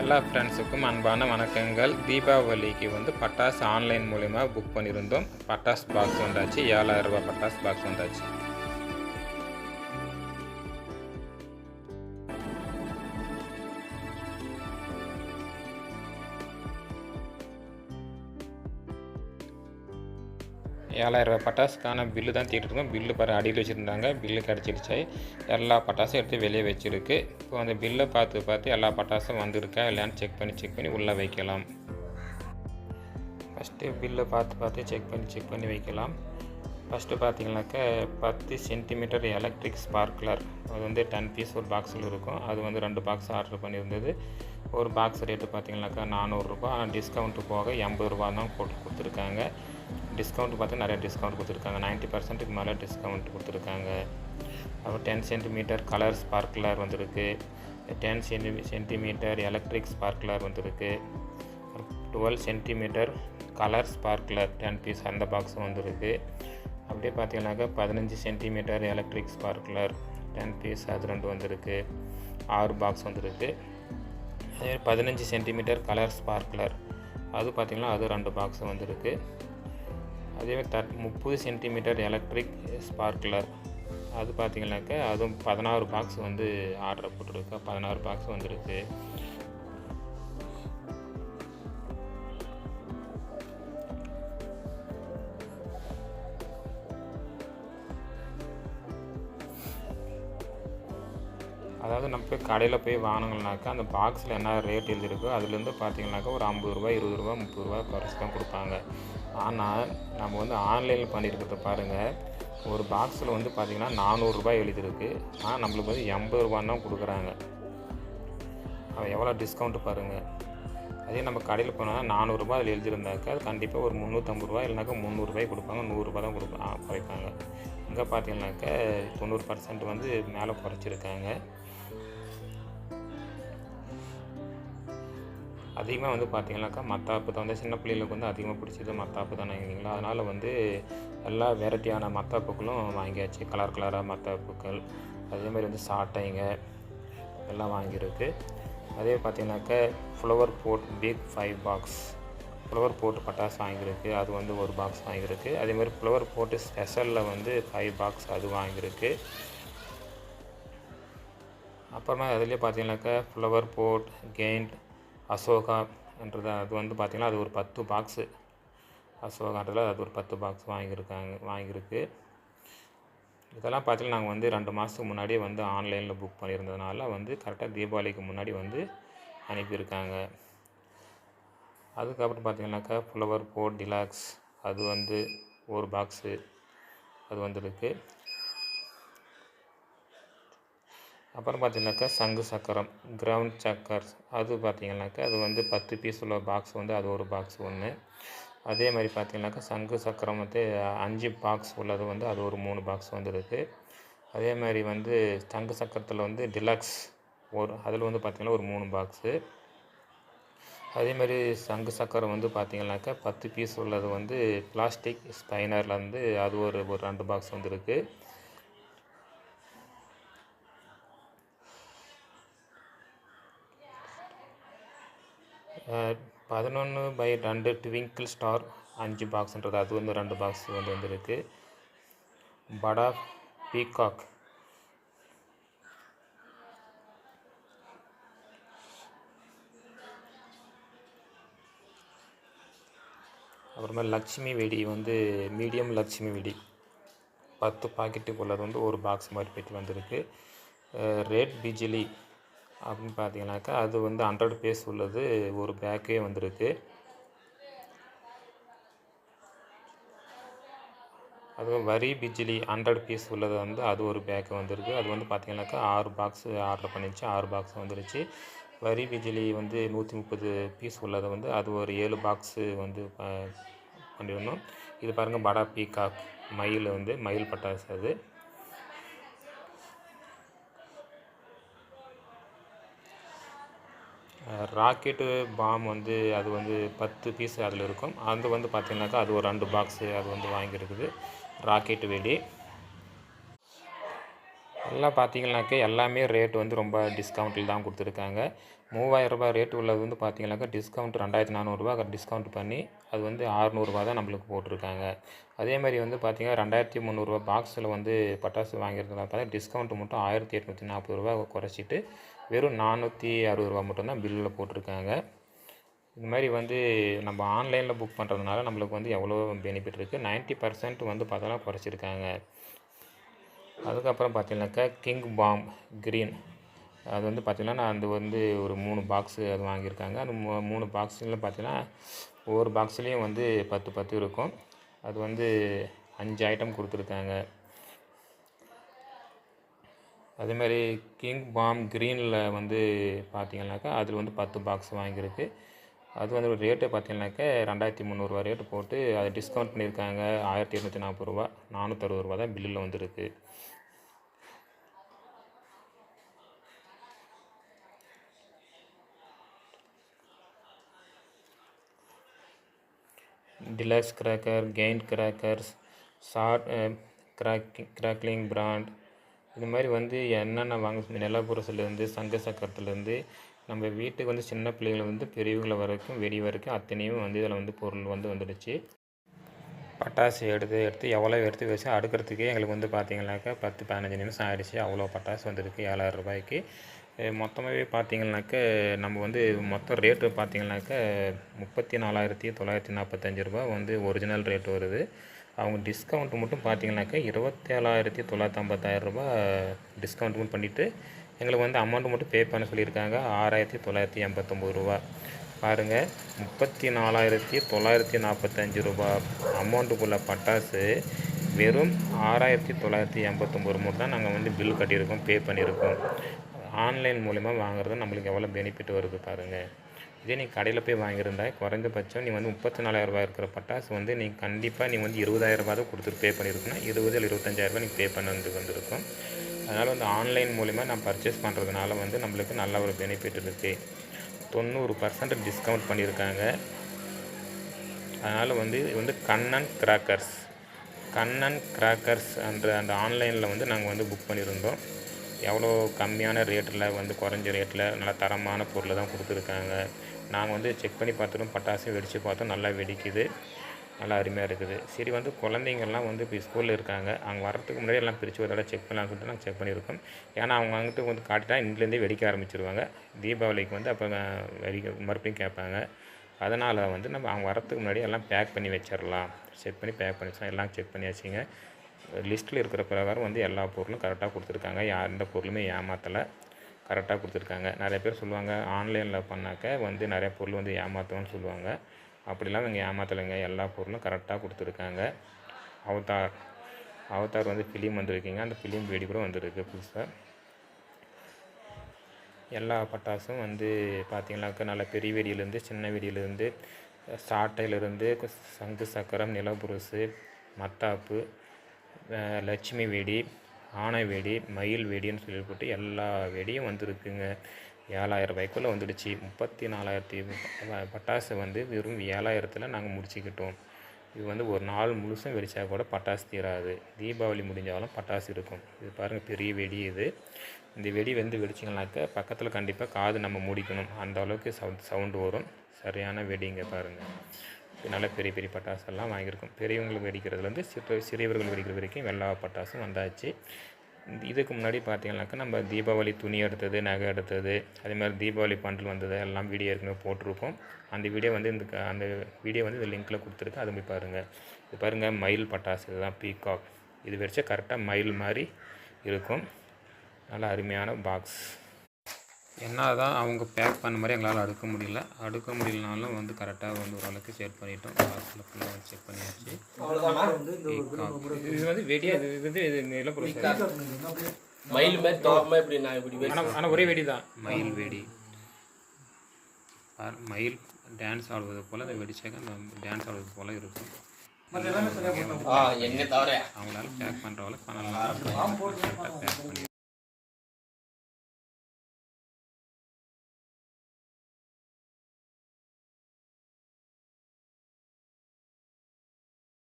எல்லா ஃப்ரெண்ட்ஸுக்கும் அன்பான வணக்கங்கள். தீபாவளிக்கு வந்து பட்டாசு ஆன்லைன் மூலிமா புக் பண்ணியிருந்தோம் பட்டாஸ் பாக்ஸ் வந்தாச்சு. ஏழாயிரம் ரூபாய் பட்டாஸ் பாக்ஸ் வந்தாச்சு. ஏழாயிரம் ரூபாய் பட்டாசுக்கான பில்லு தான் தீட்டிருக்கோம். பில்லு பாரு அடியில் வச்சுருந்தாங்க. பில்லு கிடச்சிருச்சு எல்லா பட்டாசும் எடுத்து வெளியே வச்சுருக்கு. இப்போ அந்த பில்லை பார்த்து பார்த்து எல்லா பட்டாசும் வந்திருக்கா இல்லையான்னு செக் பண்ணி செக் பண்ணி உள்ளே வைக்கலாம். ஃபஸ்ட்டு பில்லை பார்த்து பார்த்து செக் பண்ணி செக் பண்ணி வைக்கலாம். ஃபஸ்ட்டு பார்த்தீங்கன்னாக்கா பத்து சென்டிமீட்டர் எலக்ட்ரிக் ஸ்பார்க்லர் அது வந்து டென் பீஸ் ஒரு பாக்ஸில் இருக்கும். அது வந்து ரெண்டு பாக்ஸ் ஆர்டர் பண்ணியிருந்தது. ஒரு பாக்ஸ் ரேட்டு பார்த்தீங்கன்னாக்கா நானூறுரூபா ஆனால் டிஸ்கவுண்ட்டு போக எண்பது ரூபா தான் போட்டு கொடுத்துருக்காங்க. டிஸ்கவுண்ட் பார்த்து நிறைய டிஸ்கவுண்ட் கொடுத்துருக்காங்க. நைன்ட்டி பர்சன்ட்டுக்கு மேலே டிஸ்கவுண்ட் கொடுத்துருக்காங்க. அப்புறம் டென் சென்டிமீட்டர் கலர் ஸ்பார்க்லர் வந்திருக்கு. Ten centi centimetre electric sparkler வந்திருக்கு. Twelve centimetre colour sparkler ten piece அந்த பாக்ஸும் வந்திருக்கு. அப்படியே பார்த்தீங்கன்னாக்கா பதினஞ்சு centimetre electric sparkler ten piece அது ரெண்டு வந்திருக்கு. ஆறு பாக்ஸ் வந்திருக்கு. அதே பதினஞ்சு சென்டிமீட்டர் கலர் ஸ்பார்க்லர் அது பார்த்திங்கன்னா அது ரெண்டு பாக்ஸ் வந்திருக்கு. அதே தட் முப்பது சென்டிமீட்டர் எலக்ட்ரிக் ஸ்பார்க்லர் அது பார்த்திங்கனாக்கா அதுவும் பதினாறு பாக்ஸ் வந்து ஆர்டர் போட்டிருக்கா. பதினாறு பாக்ஸ் வந்துருக்கு. அதாவது நம்ம போய் கடையில் போய் வாங்கினோம்னாக்கா அந்த பாக்ஸில் என்ன ரேட் எழுதியிருக்கோ அதுலேருந்து பார்த்தீங்கன்னாக்கா ஒரு ஐம்பது ரூபா இருபது ரூபா முப்பது ரூபா குறைச்சி தான் கொடுப்பாங்க. ஆனால் நம்ம வந்து ஆன்லைனில் பண்ணியிருக்கிறத பாருங்கள் ஒரு பாக்ஸில் வந்து பார்த்திங்கன்னா நானூறுரூபா எழுதிருக்கு ஆனால் நம்மளுக்கு வந்து எண்பது ரூபான்னு தான் கொடுக்குறாங்க. அவன் எவ்வளோ டிஸ்கவுண்ட் பாருங்கள் அதே நம்ம கடையில் போனால் நானூறுரூபா அதில் எழுதியிருந்தாக்கா அது கண்டிப்பாக ஒரு முந்நூற்றம்பது ரூபா இல்லைனாக்கா முந்நூறுரூபாய் கொடுப்பாங்க. நூறுரூபா தான் கொடுப்பா குறைப்பாங்க. இங்கே பார்த்தீங்கன்னாக்கா தொண்ணூறு பர்சன்ட் வந்து மேலே குறைச்சிருக்காங்க. அதிகமாக வந்து பார்த்தீங்கன்னாக்கா மத்தாப்பு தான் வந்து சின்ன பிள்ளைகளுக்கு வந்து அதிகமாக பிடிச்சது மத்தாப்பு தானே இல்லைங்களா? அதனால் வந்து எல்லா வெரைட்டியான மத்தாப்புக்களும் வாங்கியாச்சு. கலர் கலராக மத்தாப்புக்கள் அதேமாதிரி வந்து சாட்டைங்க எல்லாம் வாங்கியிருக்கு. அதே பார்த்தீங்கன்னாக்கா flower pot big five box flower pot பட்டாசு வாங்கியிருக்கு அது வந்து ஒரு பாக்ஸ் வாங்கியிருக்கு. அதேமாதிரி ஃப்ளவர் போட்டு ஸ்பெஷலில் வந்து ஃபைவ் பாக்ஸ் அது வாங்கியிருக்கு. அப்புறமா அதுலேயே பார்த்தீங்கன்னாக்கா ஃப்ளவர் போட் கெயின்ட் அசோகா என்றது அது வந்து பார்த்திங்கன்னா அது ஒரு பத்து பாக்ஸு அசோகான்றதில் அது ஒரு பத்து பாக்ஸ் வாங்கியிருக்காங்க வாங்கியிருக்கு. இதெல்லாம் பார்த்தீங்கன்னா நாங்கள் வந்து ரெண்டு மாதத்துக்கு முன்னாடியே வந்து ஆன்லைனில் புக் பண்ணியிருந்ததுனால வந்து கரெக்டாக தீபாவளிக்கு முன்னாடி வந்து அனுப்பியிருக்காங்க. அதுக்கப்புறம் பார்த்தீங்கன்னாக்கா ஃப்ளவர் போட் டிலாக்ஸ் அது வந்து ஒரு பாக்ஸு அது வந்துருக்கு. அப்புறம் பார்த்தீங்கன்னாக்கா சங்கு சக்கரம் கிரவுண்ட் சக்கர் அது பார்த்தீங்கன்னாக்கா அது வந்து பத்து பீஸ் உள்ள பாக்ஸ் வந்து அது ஒரு பாக்ஸ் ஒன்று அதே மாதிரி பார்த்திங்கனாக்கா சங்கு சக்கரம் வந்து அஞ்சு பாக்ஸ் உள்ளது வந்து அது ஒரு மூணு பாக்ஸ் வந்துருக்கு அதே மாதிரி வந்து சங்கு சக்கரத்தில் வந்து டிலக்ஸ் ஒரு அதில் வந்து பார்த்திங்கன்னா ஒரு மூணு பாக்ஸு அதே மாதிரி சங்கு சக்கரம் வந்து பார்த்திங்கனாக்கா பத்து பீஸ் உள்ளது வந்து பிளாஸ்டிக் ஸ்பைனரில் வந்து அது ஒரு ஒரு ரெண்டு பாக்ஸ் வந்துருக்கு பதினொன்று பை ரெண்டு ட்விங்கிள் ஸ்டார் அஞ்சு பாக்ஸ்ன்றது அது வந்து ரெண்டு பாக்ஸ் வந்து வந்துருக்கு. படா பீகாக். அப்புறமா லக்ஷ்மி வெடி வந்து மீடியம் லக்ஷ்மி வெடி. பத்து பாக்கெட்டுக்குள்ளது வந்து ஒரு பாக்ஸ் மாதிரி போய்ட்டு வந்திருக்கு. ரேட் பிஜிலி அப்படின்னு பார்த்தீங்கன்னாக்கா அது வந்து ஹண்ட்ரட் பேஸ் உள்ளது ஒரு பேக்கே வந்திருக்கு. அதுவும் வரி பிஜிலி ஹண்ட்ரட் பீஸ் உள்ளது வந்து அது ஒரு பேக்கு வந்திருக்கு. அது வந்து பார்த்திங்கனாக்கா ஆறு பாக்ஸ் ஆர்டர் பண்ணிச்சு ஆறு பாக்ஸ் வந்துருச்சு. வரி பிஜிலி வந்து நூற்றி முப்பது பீஸ் உள்ளது வந்து அது ஒரு ஏழு பாக்ஸு வந்து பண்ணியிருந்தோம் இது பாருங்கள் படா பீகாக் மயில் வந்து மயில் பட்டாசு அது. ராக்கெட்டு பாம் வந்து அது வந்து பத்து பீஸ் அதில் இருக்கும். அது வந்து பார்த்திங்கனாக்கா அது ஒரு ரெண்டு பாக்ஸு அது வந்து வாங்கியிருக்குது. ராக்கெட்டு வெடி எல்லாம் பார்த்தீங்கன்னாக்கா எல்லாமே ரேட் வந்து ரொம்ப டிஸ்கவுண்ட்டில் தான் கொடுத்துருக்காங்க. மூவாயிரரூபா ரேட்டு உள்ளது வந்து பார்த்தீங்கன்னாக்கா டிஸ்கவுண்ட் ரெண்டாயிரத்தி நானூறுரூவா டிஸ்கவுண்ட் பண்ணி அது வந்து ஆறுநூறுபா தான் நம்மளுக்கு போட்டிருக்காங்க. அதே மாதிரி வந்து பார்த்தீங்கன்னா ரெண்டாயிரத்தி முந்நூறுரூவா பாக்ஸில் வந்து பட்டாசு வாங்கியிருந்தா பார்த்தா டிஸ்கவுண்ட் மட்டும் ஆயிரத்தி எட்நூற்றி நாற்பது ரூபா குறைச்சிட்டு வெறும் நானூற்றி அறுபது ரூபா மட்டும்தான் பில்லில் போட்டிருக்காங்க. இந்த மாதிரி வந்து நம்ம ஆன்லைனில் புக் பண்ணுறதுனால நம்மளுக்கு வந்து எவ்வளோ பெனிஃபிட் இருக்குது நைன்ட்டி பர்சன்ட் வந்து பார்த்தோன்னா குறைச்சிருக்காங்க. அதுக்கப்புறம் பார்த்தீங்கன்னாக்கா கிங் பாம் க்ரீன் அது வந்து பார்த்திங்கன்னா அது வந்து ஒரு மூணு பாக்ஸு அது வாங்கியிருக்காங்க. அந்த மூ மூணு பாக்ஸில் பார்த்தீங்கன்னா ஒவ்வொரு பாக்ஸ்லேயும் வந்து பத்து பத்து இருக்கும். அது வந்து அஞ்சு ஐட்டம் கொடுத்துருக்காங்க. அதேமாதிரி கிங் பாம் க்ரீனில் வந்து பார்த்தீங்கன்னாக்கா அதில் வந்து பத்து பாக்ஸ் வாங்கியிருக்கு. அது வந்து ஒரு ரேட்டு பார்த்தீங்கன்னாக்கா ரெண்டாயிரத்தி முந்நூறுரூவா ரேட்டு போட்டு அதை டிஸ்கவுண்ட் பண்ணியிருக்காங்க. ஆயிரத்தி எட்நூற்றி நாற்பது ரூபா நானூற்றறுபது ரூபா தான் பில்லில் வந்துருக்கு. Deluxe cracker gain crackers short cracking crackling brand இது மாதிரி வந்து என்னென்ன வாங்க நிலப்புரசுலேருந்து சங்க சக்கரத்துலேருந்து நம்ம வீட்டுக்கு வந்து சின்ன பிள்ளைகளை வந்து பெரியவங்களை வரைக்கும் வெடி வரைக்கும் அத்தனையும் வந்து இதில் வந்து பொருள் வந்து வந்துடுச்சு. பட்டாசு எடுத்து எடுத்து எவ்வளோ எடுத்து வச்சு அடுக்கிறதுக்கே எங்களுக்கு வந்து பார்த்தீங்கன்னாக்கா பத்து பதினஞ்சு நிமிஷம் ஆயிடுச்சு. அவ்வளோ பட்டாசு வந்திருக்கு ஏழாயிரம் ரூபாய்க்கு. மொத்தமாகவே பார்த்திங்கனாக்கா நம்ம வந்து மொத்த ரேட்டு பார்த்திங்கனாக்கா முப்பத்தி நாலாயிரத்தி தொள்ளாயிரத்தி நாற்பத்தஞ்சு ரூபா வந்து ஒரிஜினல் ரேட் வருது. அவங்க டிஸ்கவுண்ட் மட்டும் பார்த்தீங்கன்னாக்கா இருபத்தேழாயிரத்தி தொள்ளாயிரத்தி ஐம்பத்தாயிரம் ரூபா டிஸ்கவுண்ட் பண்ணிவிட்டு எங்களுக்கு வந்து அமௌண்ட் மட்டும் பே பண்ண சொல்லியிருக்காங்க. ஆறாயிரத்தி தொள்ளாயிரத்தி எண்பத்தொம்போது ரூபா பாருங்கள் முப்பத்தி நாலாயிரத்தி தொள்ளாயிரத்தி நாற்பத்தஞ்சு ரூபா அமௌண்ட்டுக்குள்ள பட்டாசு வெறும் ஆறாயிரத்தி தொள்ளாயிரத்தி எண்பத்தொம்போது ரூபா தான் நாங்கள் வந்து பில் கட்டியிருக்கோம் பே பண்ணியிருக்கோம். ஆன்லைன் மூலிமா வாங்குறது நம்மளுக்கு எவ்வளோ பெனிஃபிட் வருது பாருங்கள் இதே நீ கடையில் போய் வாங்கியிருந்தா குறைந்தபட்சம் நீ வந்து முப்பத்தி நாலாயிரரூபா இருக்கிற பட்டாசு வந்து நீ கண்டிப்பாக நீ வந்து இருபதாயிரரூபா தான் கொடுத்துட்டு பே பண்ணியிருக்கணும். இருபது இல்லை இருபத்தஞ்சாயிரரூபா நீ பே பண்ணது வந்திருக்கும். அதனால் வந்து ஆன்லைன் மூலிமா நான் பர்ச்சேஸ் பண்ணுறதுனால வந்து நம்மளுக்கு நல்ல ஒரு பெனிஃபிட் இருக்குது தொண்ணூறு பர்சன்ட் டிஸ்கவுண்ட் பண்ணியிருக்காங்க. அதனால் வந்து இது வந்து கண்ணன் கிராக்கர்ஸ் கண்ணன் கிராக்கர்ஸ் என்ற அந்த ஆன்லைனில் வந்து நாங்கள் வந்து புக் பண்ணியிருந்தோம். எவ்வளோ கம்மியான ரேட்டில் வந்து குறைஞ்ச ரேட்டில் நல்லா தரமான பொருளை தான் கொடுத்துருக்காங்க. நாங்கள் வந்து செக் பண்ணி பார்த்துட்டோம். பட்டாசு வெடித்து பார்த்தோம். நல்லா வெடிக்குது. நல்லா அருமையாக இருக்குது. சரி வந்து குழந்தைங்கள்லாம் வந்து இப்போ ஸ்கூலில் இருக்காங்க. அவங்க வரத்துக்கு முன்னாடி எல்லாம் பிரித்து ஒரு தடவை செக் பண்ணலாம்னு சொல்லிட்டு நாங்கள் செக் பண்ணியிருக்கோம். ஏன்னா அவங்க வந்துட்டு வந்து காட்டிட்டா இன்லேருந்தே வெடிக்க ஆரம்பிச்சிருவாங்க. தீபாவளிக்கு வந்து அப்போ வெடிக்க மறுபடியும் கேட்பாங்க. அதனால் வந்து நம்ம அவங்க வரத்துக்கு முன்னாடி எல்லாம் பேக் பண்ணி வச்சிடலாம். செக் பண்ணி பேக் பண்ணி எல்லாம் செக் பண்ணியாச்சுங்க. லிஸ்ட்டில் இருக்கிற பிரகாரம் வந்து எல்லா பொருளும் கரெக்டாக கொடுத்துருக்காங்க. யார் எந்த பொருளுமே ஏமாற்றலை கரெக்டாக கொடுத்துருக்காங்க. நிறைய பேர் சொல்லுவாங்க ஆன்லைனில் பண்ணாக்க வந்து நிறைய பொருள் வந்து ஏமாற்றுவோன்னு சொல்லுவாங்க. அப்படிலாம் அவங்க ஏமாற்றலைங்க எல்லா பொருளும் கரெக்டாக கொடுத்துருக்காங்க. அவதார் அவதார் வந்து ஃபிலிம் வந்திருக்கீங்க. அந்த ஃபிலிம் வெடி கூட வந்திருக்கு புதுசாக எல்லா பட்டாசும் வந்து பார்த்திங்கனாக்கா நல்ல பெரிய வெடியிலேருந்து சின்ன வெடியிலேருந்து சாட்டையிலேருந்து சங்கு சக்கரம் நிலபுருசு மத்தாப்பு லட்சுமி வெடி ஆனை வெடி மயில் வெடின்னு சொல்லி போட்டு எல்லா வெடியும் வந்துருக்குங்க. ஏழாயிரம் ரூபாய்க்குள்ளே வந்துடுச்சு. முப்பத்தி நாலாயிரத்தி பட்டாசு வந்து வெறும் ஏழாயிரத்தில் நாங்கள் முடிச்சுக்கிட்டோம். இது வந்து ஒரு நாள் முழுசும் வெடித்தா கூட பட்டாசு தீராது. தீபாவளி முடிஞ்சாலும் பட்டாசு இருக்கும். இது பாருங்கள் பெரிய வெடி இது. இந்த வெடி வந்து வெடிச்சிங்கனாக்க பக்கத்தில் கண்டிப்பாக காது நம்ம மூடிக்கணும். அந்த அளவுக்கு சவுண்ட் சவுண்டு வரும். சரியான வெடிங்க பாருங்கள் நல்ல பெரிய பெரிய பட்டாசெல்லாம் வாங்கியிருக்கோம். பெரியவங்களுக்கு வெடிக்கிறதுலேருந்து சிறு சிறியவர்கள் வெடிக்கிற வரைக்கும் எல்லா பட்டாசும் வந்தாச்சு. இதுக்கு முன்னாடி பார்த்தீங்கன்னாக்கா நம்ம தீபாவளி துணி எடுத்தது நகை எடுத்தது அதே மாதிரி தீபாவளி பண்டில் வந்தது எல்லாம் வீடியோ ஏற்கனவே போட்டிருக்கோம். அந்த வீடியோ வந்து இந்த அந்த வீடியோ வந்து இந்த லிங்க்கில் கொடுத்துருக்கேன் அதை போய் பாருங்கள் இது பாருங்கள் மயில் பட்டாசு. இதுதான் பீகாக். இது வரைச்சா கரெக்டாக மயில் மாதிரி இருக்கும். நல்லா அருமையான பாக்ஸ் என்ன தான் அவங்க பேக் பண்ண மாதிரி எங்களால் அடுக்க முடியல. அடுக்க முடியலனாலும் வந்து கரெக்டாக வந்து ஓரளவுக்கு செட் பண்ணிட்டோம். பாக்ஸில் ஃபுல்லாக செக் பண்ணியாச்சு. இது வந்து வெடியா இது இது வந்து இது மயில் மாதிரி தோகமா இப்படி நான் இப்படி ஆனால் ஒரே வெடி தான் மயில் வெடி. பாரு, மயில் டான்ஸ் ஆடுவது போல் அதை வெடிச்சாக்க டான்ஸ் ஆடுவது போல் இருக்கும். அவங்களால பேக் பண்ணுறவளை பண்ணலாம். பேக் பண்ணி